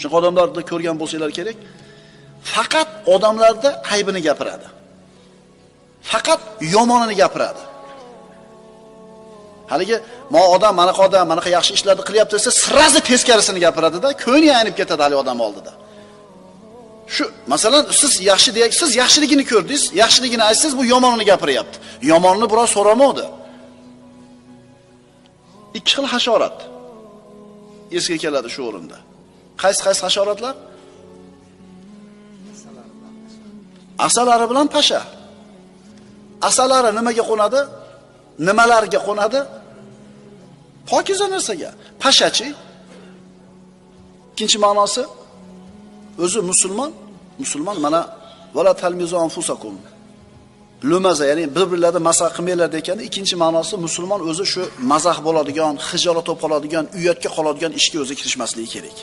Shunaqa odamlarni ko'rgan bo'lsanglar kerak. Faqat odamlarda aybini gapiradi. Faqat yomonini gapiradi. Haligi mo odam manaqa odam manaqa yaxshi ishlarni qilyapti desa, sirazi teskarisini gapiradi-da, ko'ngli aynib ketadi hali odam oldida. Shu, masalan, siz yaxshi deyak, siz yaxshiligini ko'rdingiz, yaxshiligini aytsangiz, bu yomonini gapiryapti. Yomonni biroz so'ramoqdi. Ikki xil hasharot esga keladi shu o'rinda. Qaysi qaysi hasharotlar? Asalari bilan pasha. Asalari nimaga qo'nadi? Nimalarga qo'nadi? Pokiza narsaga. Pashachi. Ikkinchi ma'nosi o'zi musulmon, musulmon mana vala talmizu anfusakum. Lumaza, ya'ni bir-birlarni mazax qilmanglar degani ikkinchi ma'nosi musulmon o'zi shu mazax bo'ladigan, hijolat bo'lib qoladigan, uyatga qoladigan ishga o'zi kirishmasligi kerak.